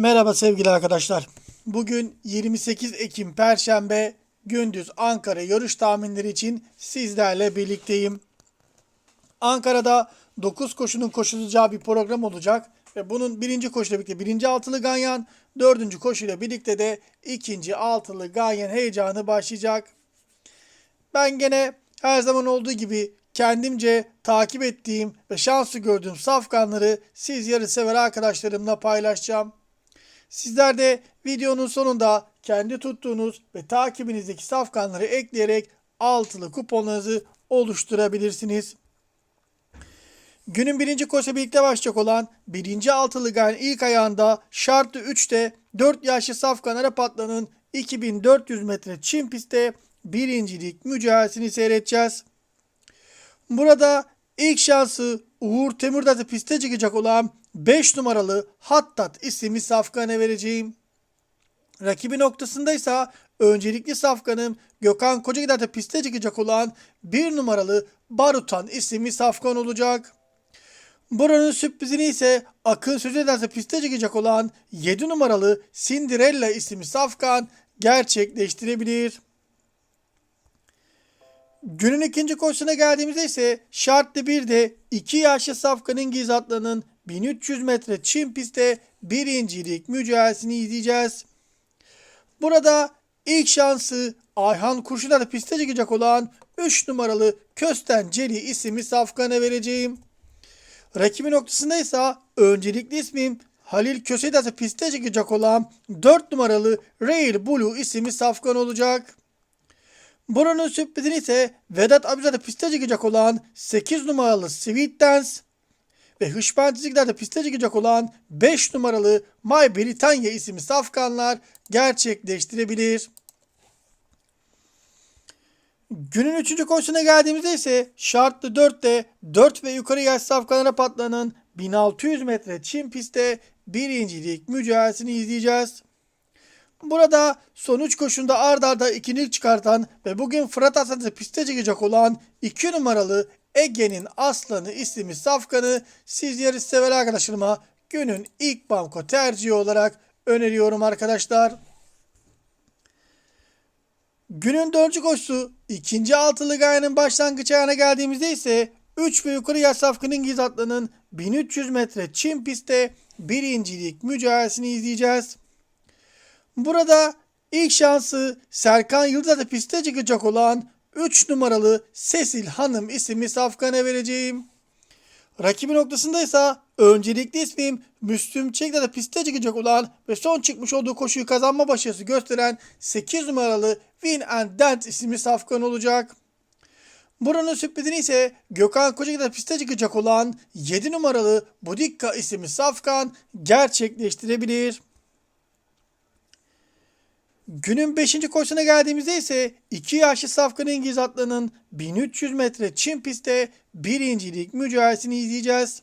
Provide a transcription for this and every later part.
Merhaba sevgili arkadaşlar. Bugün 28 Ekim Perşembe gündüz Ankara yarış tahminleri için sizlerle birlikteyim. Ankara'da 9 koşunun koşulacağı bir program olacak ve bunun birinci koşuyla birlikte birinci altılı ganyan, dördüncü koşuyla birlikte de ikinci altılı ganyan heyecanı başlayacak. Ben gene her zaman olduğu gibi kendimce takip ettiğim ve şanslı gördüğüm safkanları siz yarış sever arkadaşlarımla paylaşacağım. Sizler de videonun sonunda kendi tuttuğunuz ve takibinizdeki safkanları ekleyerek altılı kuponlarınızı oluşturabilirsiniz. Günün birinci koşu birlikte başlayacak olan birinci altılı gan ilk ayağında şartlı 3'te 4 yaşlı Safkan Arapatlı'nın 2400 metre çim pistte birincilik mücadelesini seyredeceğiz. Burada ilk şansı Uğur Temirdat'ı piste çıkacak olan 5 numaralı Hattat isimli Safkan'a vereceğim. Rakibi noktasında ise öncelikli safkanım Gökhan Kocagider'de piste çıkacak olan 1 numaralı Barutan isimli safkan olacak. Buranın sürprizini ise Akın söz ederse piste çıkacak olan 7 numaralı Cinderella isimli safkan gerçekleştirebilir. Günün ikinci koşusuna geldiğimizde ise şartlı bir de 2 yaşlı Safkan'ın Gizatlı'nın 1300 metre çim pistte birincilik mücadelesini izleyeceğiz. Burada ilk şansı Ayhan Kurşun'a da piste çıkacak olan 3 numaralı Kösten Celi isimli Safkan'a vereceğim. Rakibi noktasında ise öncelikli ismim Halil Köse'de piste çıkacak olan 4 numaralı Rail Blue isimli Safkan olacak. Buranın sürprizini ise Vedat Abizade piste çıkacak olan 8 numaralı Sweet Dance ve Hışpancılıklarda piste çıkacak olan 5 numaralı My Britannia isimli safkanlar gerçekleştirebilir. Günün 3. koşusuna geldiğimizde ise şartlı 4'te 4 ve yukarı yaş safkanlara patlanan 1600 metre çim pistte birincilik mücadelesini izleyeceğiz. Burada son 3 koşunda ard arda ikincilik çıkartan ve bugün Fırat Aslan'da piste çıkacak olan 2 numaralı Ege'nin Aslanı isimli safkanı siz yarış sever arkadaşlarıma günün ilk banko tercihi olarak öneriyorum arkadaşlar. Günün dördüncü koşusu ikinci altılı gayenin başlangıç ayağına geldiğimizde ise 3 ve yukarı yaş safkanın Gizatlı'nın 1300 metre çim pistte birincilik mücadelesini izleyeceğiz. Burada ilk şansı Serkan Yıldız'a piste çıkacak olan 3 numaralı Sesil Hanım isimli safkana vereceğim. Rakibi noktasında ise öncelikli ismim Müslüm Çelik'te de piste çıkacak olan ve son çıkmış olduğu koşuyu kazanma başarısı gösteren 8 numaralı Win and Dance isimli safkan olacak. Buranın sürprizini ise Gökhan Kocak'ta piste çıkacak olan 7 numaralı Budikka isimli safkan gerçekleştirebilir. Günün 5. koşusuna geldiğimizde ise 2 yaşlı Safkan İngiliz atlarının 1300 metre çim pistte birincilik mücadelesini izleyeceğiz.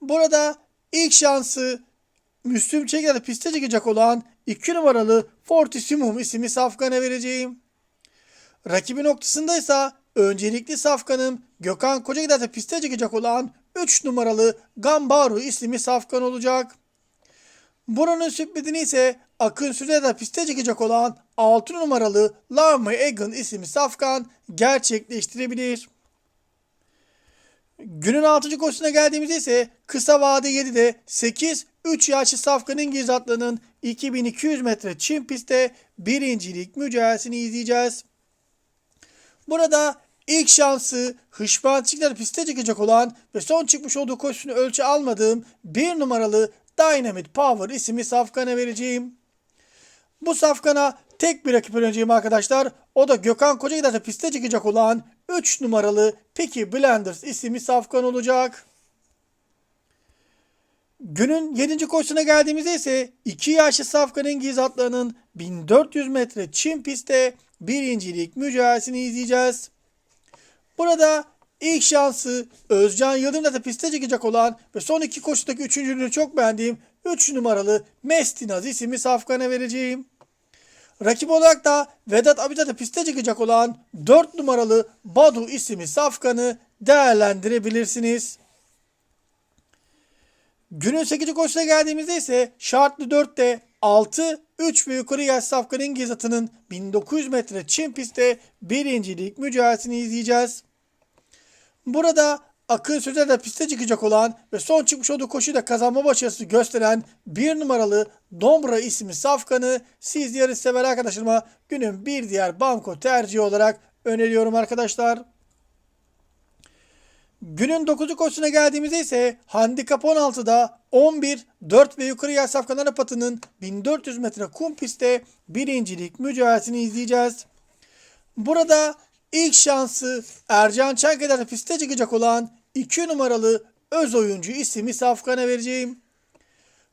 Burada ilk şansı Müslüm Çeker'de piste çıkacak olan 2 numaralı Fortissimum isimli Safkan'a vereceğim. Rakibi noktasında ise öncelikli Safkan'ım Gökhan Kocagider'de piste çıkacak olan 3 numaralı Gambaru isimli Safkan olacak. Buranın sürprizini ise Akın Sürede piste çıkacak olan 6 numaralı Lama Egan isimli safkan gerçekleştirebilir. Günün 6. koşusuna geldiğimizde ise kısa vade 7'de 8 3 yaşlı safkanın gizatlığının 2200 metre çim pistte birincilik mücadelesini izleyeceğiz. Burada ilk şansı Hışmançıklar piste çıkacak olan ve son çıkmış olduğu koşusunu ölçü almadığım 1 numaralı Dynamite Power isimli safkana vereceğim. Bu safkana tek bir rakip önereceğim arkadaşlar. O da Gökhan Kocagider'de piste çıkacak olan 3 numaralı Peaky Blenders isimli safkan olacak. Günün 7. koşusuna geldiğimizde ise 2 yaşlı safkanın gizatlarının 1400 metre çim pistte birincilik mücadelesini izleyeceğiz. Burada ilk şansı Özcan Yıldırım'da da piste çıkacak olan ve son iki koşudaki üçüncülüğünü çok beğendiğim 3 numaralı Mestinaz isimli safkana vereceğim. Rakip olarak da Vedat Abida'da piste çıkacak olan 4 numaralı Badu isimli safkanı değerlendirebilirsiniz. Günün 8. koşusuna geldiğimizde ise şartlı 4'te 6, 3 ve yukarı yaş safkan İngiliz atının 1900 metre çim pistte birincilik mücadelesini izleyeceğiz. Burada Akın Sözer de piste çıkacak olan ve son çıkmış olduğu koşuda kazanma başarısı gösteren bir numaralı Dombra isimli safkanı siz yarış sever arkadaşlarıma günün bir diğer banko tercihi olarak öneriyorum arkadaşlar. Günün 9. koşusuna geldiğimizde ise handikap 16'da 11, 4 ve yukarı yaş safkan Arap atının 1400 metre kum pistte birincilik mücadelesini izleyeceğiz. Burada ilk şansı Ercan Çankaya'da piste çıkacak olan 2 numaralı öz oyuncu ismi Safkan'a vereceğim.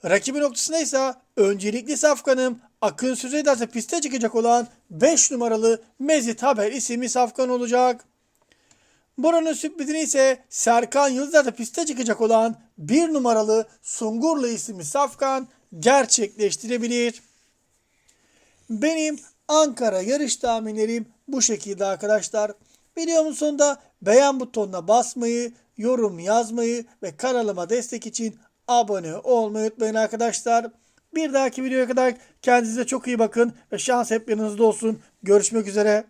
Rakibi noktasında ise öncelikli Safkan'ım Akın Süzeydar'da piste çıkacak olan 5 numaralı Mezit Haber isimli Safkan olacak. Buranın sürprizini ise Serkan Yıldız'da piste çıkacak olan 1 numaralı Sungurlu isimli Safkan gerçekleştirebilir. Benim Ankara yarış tahminlerim bu şekilde arkadaşlar. Videomun sonunda beğen butonuna basmayı, yorum yazmayı ve kanalıma destek için abone olmayı unutmayın arkadaşlar. Bir dahaki videoya kadar kendinize çok iyi bakın ve şans hep yanınızda olsun. Görüşmek üzere.